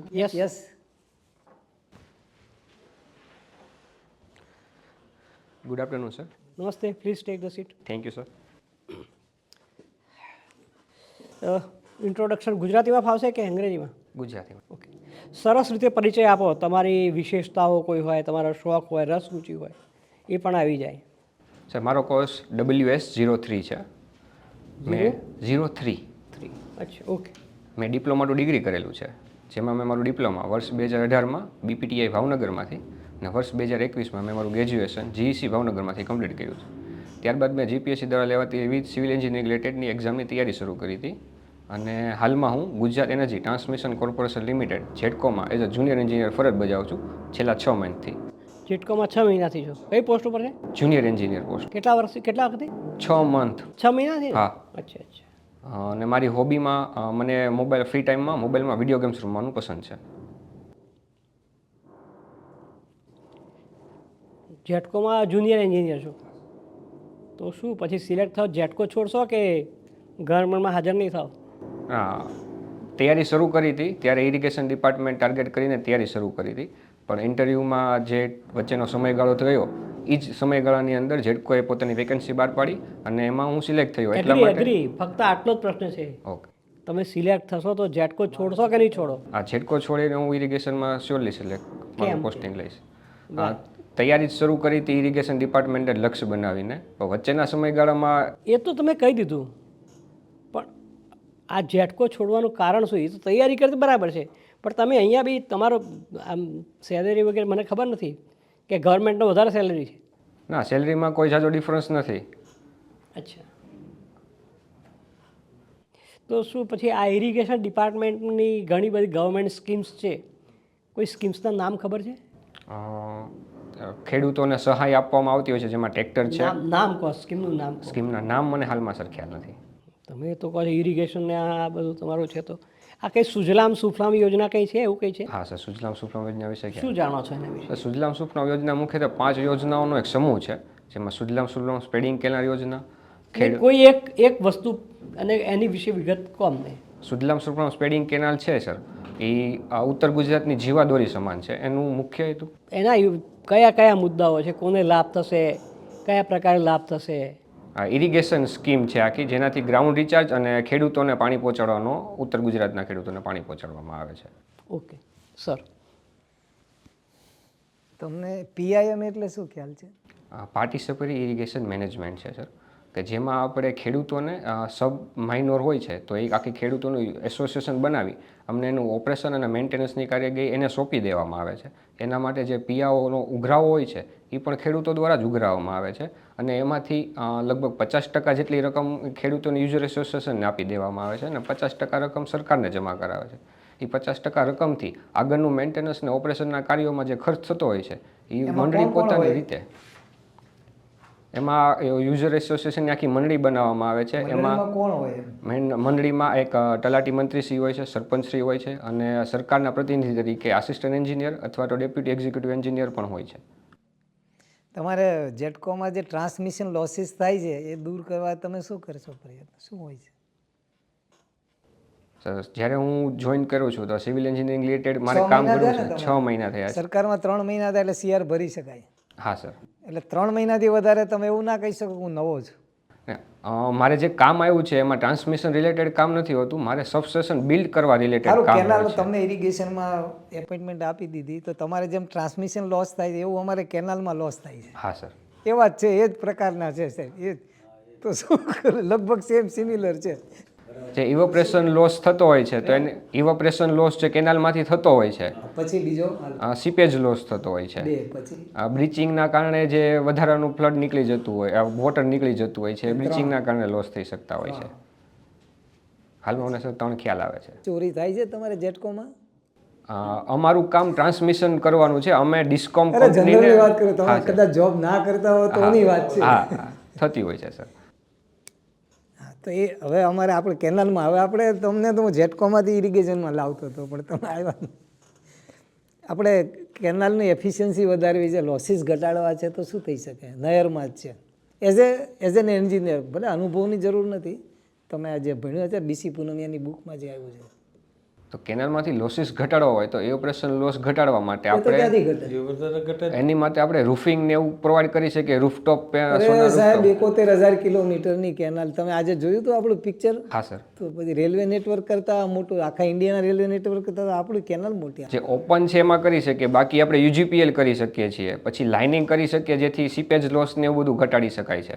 શકું yes yes good afternoon sir નમસ્તે please take the seat thank you sir introduction ગુજરાતીમાં ફાવશે કે અંગ્રેજીમાં ગુજરાતીમાં ઓકે સરસ રીતે પરિચય આપો. તમારી વિશેષતાઓ કોઈ હોય તમારો શોખ હોય રસ રુચિ હોય એ પણ આવી જાય. સર મારો course W S zero three છે. મેં ઝીરો થ્રી થ્રી અચ્છા ઓકે મેં ડિપ્લોમા ટુ ડિગ્રી કરેલું છે. જેમાં મેં મારું ડિપ્લોમા વર્ષ બે હજાર અઢારમાં બીપીટીઆઈ ભાવનગરમાંથી અને વર્ષ બે હજાર એકવીસમાં મેં મારું ગ્રેજ્યુએશન જીઈસી ભાવનગરમાંથી કમ્પ્લીટ કર્યું હતું ત્યારબાદ મેં જીપીએસસી દ્વારા લેવાતી વિવિધ સિવિલ એન્જિનિયરિંગ રિલેટેડની એક્ઝામની તૈયારી શરૂ કરી હતી અને હાલમાં હું Gujarat energy transmission corporation limited જેટકોમાં as a junior engineer ફરજ બજાવું છું છેલ્લા છ મહિનાથી. જેટકોમાં છ મહિનાથી છો. કઈ પોસ્ટ ઉપર છે? જુનિયર એન્જિનિયર પોસ્ટ કેટલા વર્ષથી કેટલા વખતે છ મંથ છ મહિનાથી? હા. અચ્છા અચ્છા. અને મારી હોબીમાં મને મોબાઈલ ફ્રી ટાઈમમાં મોબાઈલમાં વીડિયો ગેમ્સ રમવાનું પસંદ છે. જેટકોમાં જુનિયર એન્જિનિયર છો. તો શું પછી સિલેક્ટ થાવ જેટકો છોડશો કે ગવર્મેન્ટમાં હાજર નહીં થાવ? હા તૈયારી શરૂ કરી હતી. ત્યારે ઇરિગેશન ડિપાર્ટમેન્ટ ટાર્ગેટ કરીને તૈયારી શરૂ કરી હતી. પણ ઇન્ટરવ્યૂમાં જે વચ્ચેનો સમયગાળો થયો એ જ સમયગાળાની અંદર ઝેડકોએ પોતાની વેકેન્સી બહાર પાડી અને એમાં હું સિલેક્ટ થયો એટલા માટે. ફક્ત આટલો જ પ્રશ્ન છે. ઓકે તમે સિલેક્ટ થશો તો જેટકો છોડશો કે નહીં છોડો? આ જેટકો છોડીને હું ઇરિગેશનમાં શ્યોરલી સિલેક્ટ પોસ્ટિંગ લઈશ. તૈયારી શરૂ કરી હતી ઇરિગેશન ડિપાર્ટમેન્ટે લક્ષ્ય બનાવીને. વચ્ચેના સમયગાળામાં એ તો તમે કહી દીધું. પણ આ જેટકો છોડવાનું કારણ શું? એ તો તૈયારી કરતી બરાબર છે. પણ તમે અહીંયા બી તમારો આમ સેલેરી વગેરે મને ખબર નથી. કે ગવર્મેન્ટનો વધારે સેલેરી છે? ના સેલરીમાં કોઈ જાજો ડિફરન્સ નથી. અચ્છા. તો શું પછી આ ઇરિગેશન ડિપાર્ટમેન્ટની ઘણી બધી ગવર્મેન્ટ સ્કીમ્સ છે કોઈ સ્કીમ્સના નામ ખબર છે? ખેડૂતોને સહાય આપવામાં આવતી હોય છે જેમાં ટ્રેક્ટર છે. નામ કહો સ્કીમનું નામ સ્કીમના નામ મને હાલમાં સર ખ્યાલ નથી. તમે તો કહો ઇરિગેશન ને આ બધું તમારું છે તો. આ કંઈ સુજલામ સુફલામ યોજના કંઈ છે? એવું કંઈ છે? હા સર સુજલામ સુફલામ યોજના વિશે શું જાણો છો એના વિશે? સુજલામ સુફલામ યોજના મુખ્યત્વે પાંચ યોજનાઓનો એક સમૂહ છે જેમાં સુજલામ સુફલામ સ્પ્રેડિંગ કેનાર યોજના કોઈ એક એક વસ્તુ અને એની વિશે વિગત કહો અમને સુજલામ સુફલામ સ્પ્રેડિંગ કેનાલ છે સર. એ ઉત્તર ગુજરાતની જીવાદોરી સમાન છે. એનું મુખ્ય હેતુ? એના કયા કયા મુદ્દાઓ છે? કોને લાભ થશે? કયા પ્રકારે લાભ થશે? ઇરિગેશન સ્કીમ છે આખી જેનાથી ગ્રાઉન્ડ રિચાર્જ અને ખેડૂતોને પાણી પહોંચાડવાનો ઉત્તર ગુજરાતના ખેડૂતોને પાણી પહોંચાડવામાં આવે છે. Okay sir. તમને પીઆઈએમ એટલે શું ખ્યાલ છે? પાર્ટિસિપેટરી ઇરિગેશન મેનેજમેન્ટ છે સર. કે જેમાં આપણે ખેડૂતોને સબ માઇનોર હોય છે તો એ આખી ખેડૂતોનું એસોસિએશન બનાવી અમને એનું ઓપરેશન અને મેન્ટેનન્સની કાર્યગી એને સોંપી દેવામાં આવે છે. એના માટે જે પિયાઓનો ઉઘરાવો હોય છે એ પણ ખેડૂતો દ્વારા જ ઉઘરાવવામાં આવે છે અને એમાંથી લગભગ પચાસ ટકા જેટલી રકમ ખેડૂતોની યુઝર એસોસિએશનને આપી દેવામાં આવે છે અને પચાસ ટકા રકમ સરકારને જમા કરાવે છે. એ પચાસ ટકા રકમથી આગળનું મેન્ટેનન્સ ને ઓપરેશનના કાર્યોમાં જે ખર્ચ થતો હોય છે એ મંડળી પોતાની રીતે એમાં યુઝર એસોસિએશનની આખી મંડળી બનાવવામાં આવે છે. એમાં કોણ હોય મંડળીમાં એક તલાટી મંત્રીશ્રી હોય છે સરપંચશ્રી હોય છે અને સરકારના પ્રતિનિધિ તરીકે આસિસ્ટન્ટ એન્જિનિયર અથવા તો ડેપ્યુટી એક્ઝિક્યુટિવ એન્જિનિયર પણ હોય છે. તમારે જેટકોમાં જે ટ્રાન્સમિશન લોસીસ થાય છે એ દૂર કરવા તમે શું કરશો પ્રયત્ન? શું હોય છે? સર, જ્યારે હું જોઈન કરું છું તો સિવિલ એન્જિનિયરિંગ રિલેટેડ મારે કામ કરવું છે. છ મહિના થયા સરકારમાં ત્રણ મહિના થાય એટલે સીઆર ભરી શકાય. હા સર. એટલે ત્રણ મહિનાથી વધારે તમે એવું ના કહી શકો કે હું નવો છું. મારે જે કામ આવ્યું છે એમાં ટ્રાન્સમિશન રિલેટેડ કામ નથી હોતું. મારે સબસ્ટેશન બિલ્ડ કરવા રિલેટેડ કામ કેનાલ તમને ઇરિગેશનમાં એપોઇન્ટમેન્ટ આપી દીધી તો તમારે જેમ ટ્રાન્સમિશન લોસ થાય છે એવું અમારે કેનાલમાં લોસ થાય છે. હા સર. એવા જ છે એ જ પ્રકારના છે સાહેબ. એ. તો શું લગભગ સેમ સિમિલર છે. જે ઇવોપ્રેશન લોસ થતો હોય છે તો એને ઇવોપ્રેશન લોસ જે કેનાલમાંથી થતો હોય છે પછી બીજો સીપેજ લોસ થતો હોય છે. પછી? આ બ્લીચિંગના કારણે જે વધારાનું ફ્લડ નીકળી જતું હોય વોટર નીકળી જતું હોય છે બ્લીચિંગના કારણે લોસ થઈ શકતા હોય છે. હાલમાં મને સર ત્રણ ખ્યાલ આવે છે. ચોરી થાય છે તમારે જેટકોમાં અમારું કામ ટ્રાન્સમિશન કરવાનું છે અમે ડિસ્કોમ કંપનીને વાત કરો તમે કદાચ જોબ ના કરતા હો તો એની વાત છે. હા થતી હોય છે સર તો એ હવે અમારે આપણે કેનાલમાં, હવે આપણે તમને તો હું જેટકોમાંથી ઇરિગેશનમાં લાવતો હતો, પણ તમે આવ્યા. આપણે કેનાલની એફિશિયન્સી વધારવી છે લોસીસ ઘટાડવા છે, તો શું થઈ શકે નહેરમાં જ છે as a as an engineer ભલે અનુભવની જરૂર નથી, તમે આ જે ભણ્યું છે બીસી પૂનમિયાની બુકમાં જે આવ્યું છે તો કેનાલમાંથી લોસીસ ઘટાડવા હોય તો એ ઓપરેશન લોસ ઘટાડવા માટે આપણે એની માટે આપણે રૂફિંગ ને એવું પ્રોવાઈડ કરી શકીએ રૂફટોપ સાહેબ એકોતેર હજાર કિલોમીટરની કેનાલ. તમે આજે જોયું તો આપણું પિક્ચર હા સર તો પછી રેલવે નેટવર્ક કરતાં મોટું આખા ઇન્ડિયાના રેલવે નેટવર્ક કરતા તો આપણું કેનાલ મોટી જે ઓપન છે એમાં કરી શકીએ બાકી આપણે યુજીપીએલ કરી શકીએ છીએ. પછી લાઇનિંગ કરી શકીએ જેથી સીપેજ લોસ ને એવું બધું ઘટાડી શકાય છે.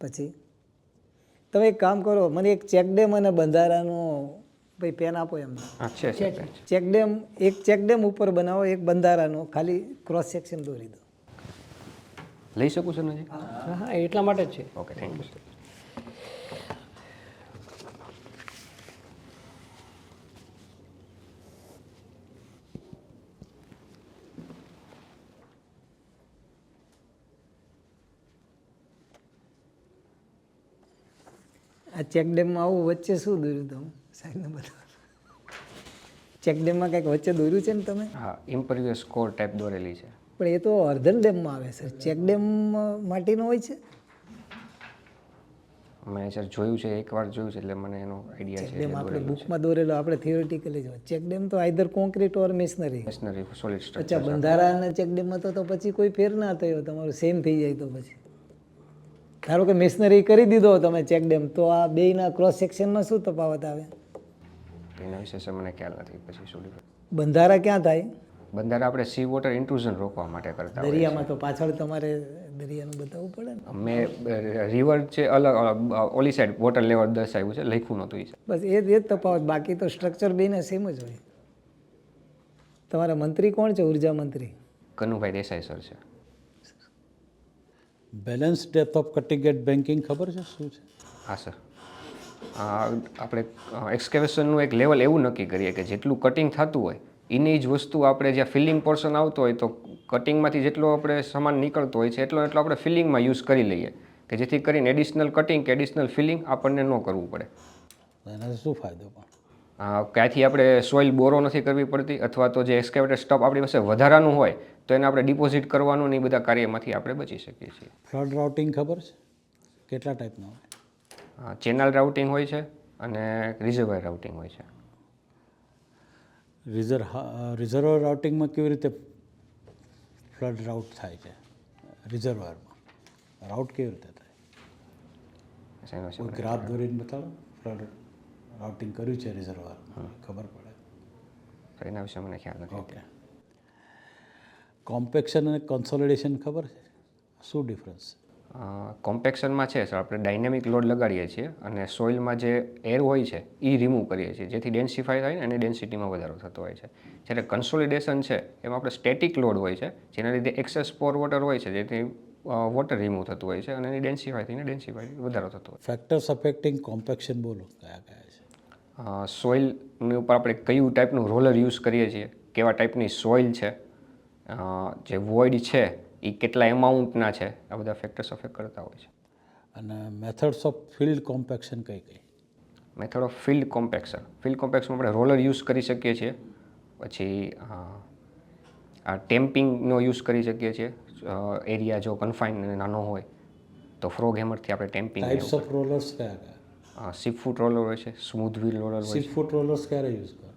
પછી? તમે એક કામ કરો મને એક ચેકડેમ અને બંધારાનો ભાઈ પેન આપો એમ. ચેકડેમ ચેક ડેમ એક ચેક ડેમ ઉપર બનાવો એક બંધારાનો. ખાલી ક્રોસ સેક્શન દોરી દો. લઈ શકું છું નજીક? હા એટલા માટે જ છે. ઓકે થેન્ક યુ આ ચેક ડેમમાં આવું વચ્ચે શું દોર્યું તમે? ચેક ડેમમાં કંઈક વચ્ચે દોર્યું છે ને તમે? હા ઇમ્પરિયસ કોર ટાઈપ દોરેલી છે. પણ એ તો અર્ધન ડેમમાં આવે સર ચેક ડેમ માટીનો હોય છે? મેં સર જોયું છે એકવાર જોયું છે એટલે મને એનો આઈડિયા છે ડેમ આપણે બુકમાં દોરેલો આપણે થિયોરિટિકલી જો ચેક ડેમ તો either concrete or masonry masonry solid structure અચ્છા બંધારા અને ચેક ડેમમાં તો તો પછી કોઈ ફેર ના થયો તમારું સેમ થઈ જાય તો પછી. ધારો કે મેશનરી કરી દીધો તમે ચેક ડેમ તો આ બેયના ક્રોસ સેક્શનમાં શું તફાવત આવે? એના વિશે સર મને ખ્યાલ નથી પછી શું બંધારા ક્યાં થાય? બંધારા આપણે સી વોટર ઇન્ટ્રુઝન રોકવા માટે કરતા દરિયામાં તો પાછળ તમારે દરિયાનું બતાવવું પડે ને. મેં રિવર છે અલગ અલગ ઓલી સાઈડ વોટર લેવલ દર્શાવ્યું છે લખ્યું નહોતું એ બસ એ જ એ જ તફાવત બાકી તો સ્ટ્રક્ચર બેને સેમ જ હોય. તમારા મંત્રી કોણ છે ઊર્જા મંત્રી? કનુભાઈ દેસાઈ સર છે. Balance depth of cutting at banking ખબર છે શું છે? હા સર આપણે એક્સકેવેશનનું એક લેવલ એવું નક્કી કરીએ કે જેટલું કટિંગ થતું હોય એની જ વસ્તુ આપણે જ્યાં ફિલિંગ પોર્શન આવતો હોય તો કટિંગમાંથી જેટલો આપણે સામાન નીકળતો હોય છે એટલો એટલો આપણે ફિલિંગમાં યુઝ કરી લઈએ. કે જેથી કરીને એડિશનલ કટિંગ કે એડિશનલ ફિલિંગ આપણને ન કરવું પડે. એનાથી શું ફાયદો પણ? ક્યાંથી આપણે સોઇલ બોરો નથી કરવી પડતી અથવા તો જે એક્સકેવેટર સ્ટફ આપણી પાસે વધારાનું હોય તો એને આપણે ડિપોઝિટ કરવાનું ને એ બધા કાર્યમાંથી આપણે બચી શકીએ છીએ. ફ્લડ રાઉટિંગ ખબર છે? કેટલા ટાઈપના હોય? ચેનલ રાઉટિંગ હોય છે અને રિઝર્વર રાઉટિંગ હોય છે. રિઝર્વ રિઝર્વર રાઉટિંગમાં કેવી રીતે ફ્લડ રાઉટ થાય છે? રિઝર્વરમાં. રાઉટ કેવી રીતે થાય? ગ્રાફ દોરીને બતાવો. ફ્લડ રાઉટિંગ કર્યું છે રિઝર્વર ખબર પડે. એના વિશે મને ખ્યાલ નથી. ઓકે. કોમ્પેક્શન અને કન્સોલિડેશન ખબર છે? શું ડિફરન્સ? કોમ્પેક્શનમાં છે સર આપણે ડાયનેમિક લોડ લગાડીએ છીએ અને સોઇલમાં જે એર હોય છે એ રિમૂવ કરીએ છીએ. જેથી ડેન્સિફાય થાય ને અને ડેન્સિટીમાં વધારો થતો હોય છે. જ્યારે કન્સોલિડેશન છે એમાં આપણે સ્ટેટિક લોડ હોય છે જેના લીધે એક્સેસ પોર વોટર હોય છે જેથી વોટર રિમૂવ થતું હોય છે અને એની ડેન્સિફાય થઈને ડેન્સિફાય વધારો થતો હોય ફેક્ટર્સ અફેક્ટિંગ કોમ્પેક્શન બોલો કયા કયા છે? છે સોઇલની ઉપર આપણે કયું ટાઈપનું રોલર યુઝ કરીએ છીએ કેવા ટાઈપની સોઇલ છે જે વોઇડ છે એ કેટલા એમાઉન્ટના છે? આ બધા ફેક્ટર્સ અફેક્ટ કરતા હોય છે. અને મેથડ્સ ઓફ ફિલ્ડ કોમ્પેક્શન કઈ કઈ? Method of field compaction field કોમ્પેક્શનમાં આપણે રોલર યુઝ કરી શકીએ છીએ. પછી આ ટેમ્પિંગનો યુઝ કરી શકીએ છીએ. એરિયા જો કન્ફાઇન નાનો હોય તો ફ્રોગ હેમરથી આપણે ટેમ્પિંગ ટાઈપ્સ ઓફ રોલર્સ કયા કયા? સીપ ફૂટ રોલર હોય છે સ્મૂથ વ્હીલ રોલર હોય સિક્સ ફૂટ રોલર્સ ક્યારે યુઝ કરો?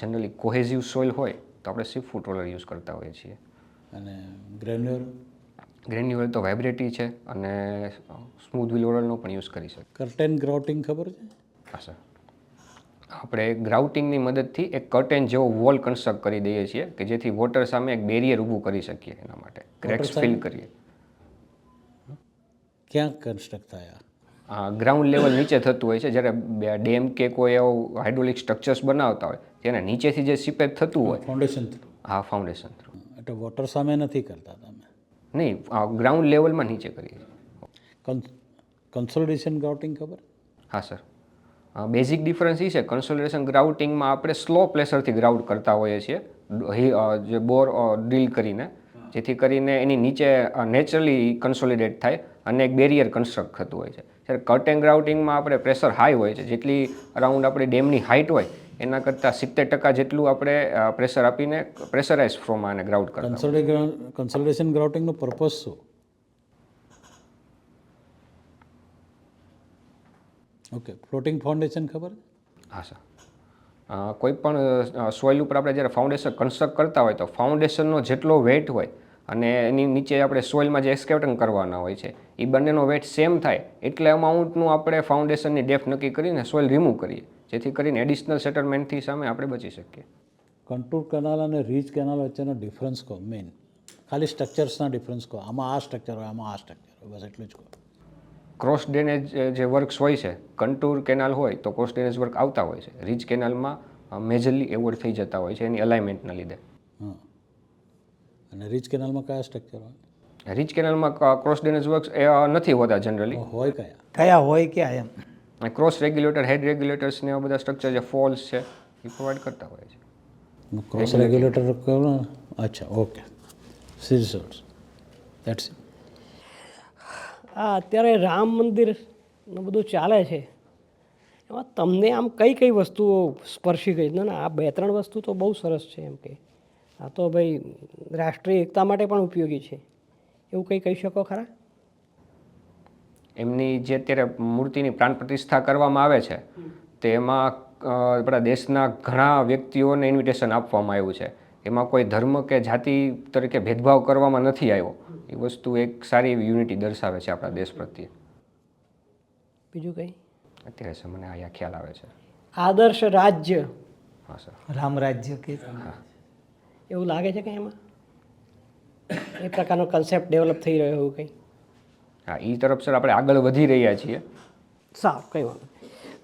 જનરલી કોહેઝિવ સોઇલ હોય તો આપણે સીપ ફૂટ રોલર યુઝ કરતા હોઈએ છીએ. અને ગ્રેન્યુઅર ગ્રેન્યુઅલ તો વાઇબ્રેટી છે અને સ્મૂથ વિલોરલનો પણ યુઝ કરી શકે કર્ટેન ગ્રાઉટિંગ ખબર છે? હા સર આપણે ગ્રાઉટિંગની મદદથી એક કર્ટેન જેવો વોલ કન્સ્ટ્રક્ટ કરી દઈએ છીએ કે જેથી વોટર સામે એક બેરિયર ઊભું કરી શકીએ એના માટે. ક્રેક્સ ફિલ કરીએ. ક્યાં કન્સ્ટ્રક્ટ થયા ગ્રાઉન્ડ લેવલ નીચે થતું હોય છે. જ્યારે ડેમ કે કોઈ એવો હાઇડ્રોલિક સ્ટ્રક્ચર્સ બનાવતા હોય તેના નીચેથી જે સીપેજ થતું હોય ફાઉન્ડેશન થ્રુ આ ફાઉન્ડેશન થ્રુ એટલે વોટર સામે નથી કરતા તમે. નહીં ગ્રાઉન્ડ લેવલમાં નીચે કરીએ કન્સોલિડેશન ગ્રાઉટિંગ ખબર? હા સર બેઝિક ડિફરન્સ એ છે કન્સોલિડેશન ગ્રાઉટિંગમાં આપણે સ્લો પ્લેસરથી ગ્રાઉટ કરતા હોઈએ છીએ. જે બોર ડ્રીલ કરીને જેથી કરીને એની નીચે નેચરલી કન્સોલિડેટ થાય અને એક બેરિયર કન્સ્ટ્રક્ટ થતું હોય છે. જ્યારે કટ એન્ડ ગ્રાઉટિંગમાં આપણે પ્રેશર હાઈ હોય છે. જેટલી અરાઉન્ડ આપણી ડેમની હાઇટ હોય એના કરતાં સિત્તેર ટકા જેટલું આપણે પ્રેશર આપીને પ્રેશરાઇઝ ફ્રોમાં આને ગ્રાઉટ કરતા કન્સોલિડે કન્સોલિડેશન ગ્રાઉટિંગનો પર્પઝ શું? ઓકે ફ્લોટિંગ ફાઉન્ડેશન ખબર હા સર કોઈ પણ સોઇલ ઉપર આપણે જ્યારે ફાઉન્ડેશન કન્સ્ટ્રક્ટ કરતા હોય તો ફાઉન્ડેશનનો જેટલો વેટ હોય અને એની નીચે આપણે સોઇલમાં જે એક્સકેવટન કરવાના હોય છે એ બંનેનો વેટ સેમ થાય. એટલે અમાઉન્ટનું આપણે ફાઉન્ડેશનની ડેપ્થ નક્કી કરીને સોઇલ રિમૂવ કરીએ. જેથી કરીને એડિશનલ સેટલમેન્ટથી સામે આપણે બચી શકીએ. કંટુર કેનાલ અને રીચ કેનાલ વચ્ચેનો ડિફરન્સ કહો મેઇન ખાલી સ્ટ્રક્ચર્સના ડિફરન્સ કહો. આમાં આ સ્ટ્રક્ચર હોય આમાં આ સ્ટ્રક્ચર હોય બસ એટલું જ કહો. ક્રોસ ડ્રેનેજ જે વર્ક્સ હોય છે કન્ટુર કેનાલ હોય તો ક્રોસ ડ્રેનેજ વર્ક આવતા હોય છે. રીચ કેનાલમાં મેજરલી એવોર્ડ થઈ જતા હોય છે એની અલાઇનમેન્ટના લીધે. અને રીચ કેનાલમાં કયા સ્ટ્રક્ચર હોય? રીચ કેનાલમાં ક્રોસ ડ્રેનેજ વર્ક્સ નથી હોતા જનરલી હોય કયા? કયા હોય ક્યાં એમ ક્રોસ રેગ્યુલેટર હેડ રેગ્યુલેટર્સ ને એવા બધા સ્ટ્રક્ચર જે ફોલ્સ છે એ પ્રોવાઈડ કરતા હોય છે. ક્રોસ રેગ્યુલેટર અચ્છા ઓકે સીઝોર્સ દેટ્સ આ અત્યારે રામ મંદિરનું બધું ચાલે છે. એમાં તમને આમ કઈ કઈ વસ્તુઓ સ્પર્શી ગઈ? ના આ બે ત્રણ વસ્તુ તો બહુ સરસ છે એમ કે. આ તો ભાઈ રાષ્ટ્રીય એકતા માટે પણ ઉપયોગી છે. એવું કંઈ કહી શકો ખરા? એમની જે અત્યારે મૂર્તિની પ્રાણ પ્રતિષ્ઠા કરવામાં આવે છે તેમાં આપણા દેશના ઘણા વ્યક્તિઓને ઇન્વિટેશન આપવામાં આવ્યું છે. એમાં કોઈ ધર્મ કે જાતિ તરીકે ભેદભાવ કરવામાં નથી આવ્યો. એ વસ્તુ એક સારી એવી યુનિટી દર્શાવે છે આપણા દેશ પ્રત્યે. બીજું કંઈ? અત્યારે છે મને અહીંયા ખ્યાલ આવે છે. આદર્શ રાજ્ય. હા સર. રામ રાજ્ય કે એવું લાગે છે કે એમાં? એ પ્રકારનો કન્સેપ્ટ ડેવલપ થઈ રહ્યો એવું કંઈ? હા એ તરફ સર આપણે આગળ વધી રહ્યા છીએ. સારું કંઈ વાંધો.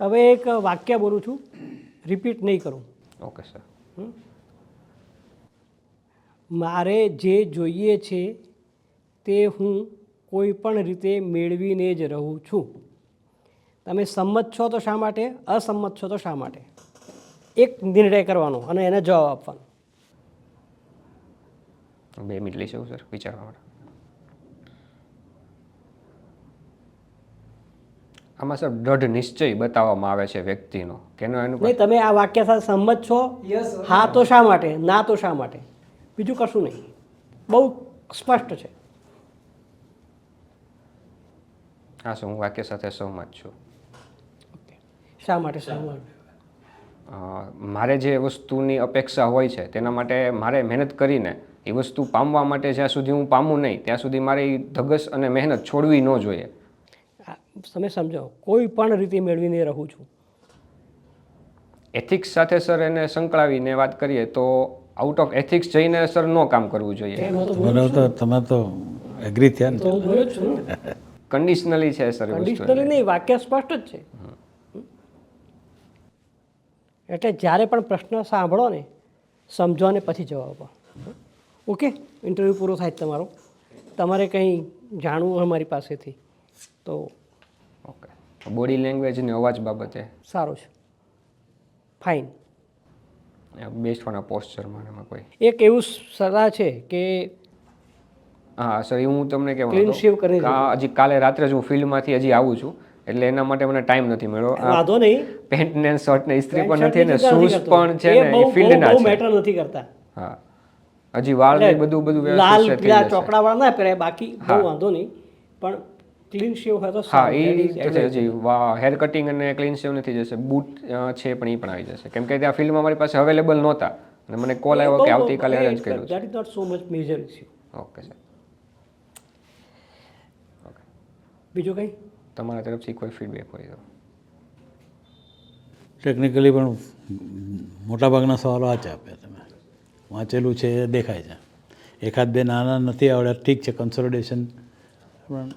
હવે એક વાક્ય બોલું છું. રિપીટ નહીં કરું. ઓકે સર મારે જે જોઈએ છે તે હું કોઈ પણ રીતે મેળવીને જ રહું છું. તમે સંમત છો તો શા માટે? અસંમત છો તો શા માટે? એક નિર્ણય કરવાનો અને એને જવાબ આપવાનો. બે મિનિટ લઈશું સર વિચારવા માટે. આમાં સર દ્રઢ નિશ્ચય બતાવવામાં આવે છે વ્યક્તિનો. કે એનો એનું નહીં તમે આ વાક્ય સાથે સંમત છો? હા તો શા માટે? ના તો શા માટે? બીજું કશું નહીં. બહુ સ્પષ્ટ છે. હા સર હું વાક્ય સાથે સહમત છું. શા માટે સહમત મારે જે વસ્તુની અપેક્ષા હોય છે તેના માટે મારે મહેનત કરીને એ વસ્તુ પામવા માટે જ્યાં સુધી હું પામું નહીં ત્યાં સુધી મારે એ ધગસ અને મહેનત છોડવી ન જોઈએ. તમે સમજો કોઈ પણ રીતે મેળવીને રહું છું. એથિક્સ સાથે સર એને સંકળાવીને વાત કરીએ તો આઉટ ઓફ એથિક્સ જઈને સર નો કામ કરવું જોઈએ. બરાબર તમે તો એગ્રી થયા ને તો બોલું છું. કન્ડિશનલી છે સર કન્ડિશનલી નહીં વાક્ય સ્પષ્ટ જ છે. એટલે જ્યારે પણ પ્રશ્ન સાંભળો ને સમજો ને પછી જવાબ આપો. ઓકે? ઇન્ટરવ્યૂ પૂરો થાય તમારો. તમારે કંઈ જાણવું અમારી પાસેથી તો બોડી લેંગ્વેજ અને અવાજ બાબતે? સારું છે. ફાઇન બેસવાના પોસ્ચરમાં એમાં કોઈ? એક એવું સલાહ છે કે હા સર એ હું તમને કહેવાનું હજી કાલે રાત્રે જ હું ફિલ્ડમાંથી હજી આવું છું એટલે એના માટે મને ટાઈમ નથી મળ્યો. વાંધો નહીં. પેન્ટ ને શર્ટ ને ઇસ્ત્રી પણ નથી ને શૂઝ પણ છે ને ફિલ્ડ બહુ છે. મેટર નથી કરતા. હા. હજી વાળ ને બધું બધું લાલ પીળા ચોકડા જશે ના પહેરાય બાકી બહુ વાંધો નહીં. પણ ક્લીન શેવ હતો તો હા સારું. એ છે હજી. હેર કટિંગ અને ક્લીન શેવ નથી જશે. બૂટ છે પણ એ પણ આવી જશે. કેમ કે ત્યાં ફિલ્ડમાં મારી પાસે અવેલેબલ નહોતા. અને મને કોલ આવ્યો કે આવતીકાલે અરેન્જ કર્યું that is not so much major issue okay sir બીજું કંઈ? તમારા તરફથી કોઈ ફીડબેક હોય તો. ટેકનિકલી પણ મોટાભાગના સવાલો આ જ આપ્યા તમે. વાંચેલું છે દેખાય છે. એકાદ બે નાના નથી આવડ્યા ઠીક છે કન્સોલિડેશન પણ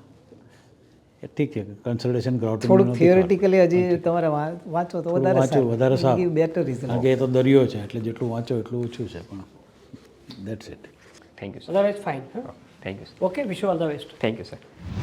ઠીક છે કન્સલ્ટેશન ગ્રાઉટિંગ થોડુંક થિયોરિટિકલી હજી તમારે વાંચો તો વધારે વાંચો વધારે સારું. બેટર રીઝન કારણ કે એ તો દરિયો છે એટલે જેટલું વાંચો એટલું ઓછું છે પણ that's it thank you sir otherwise fine thank you sir okay wish all the best thank you sir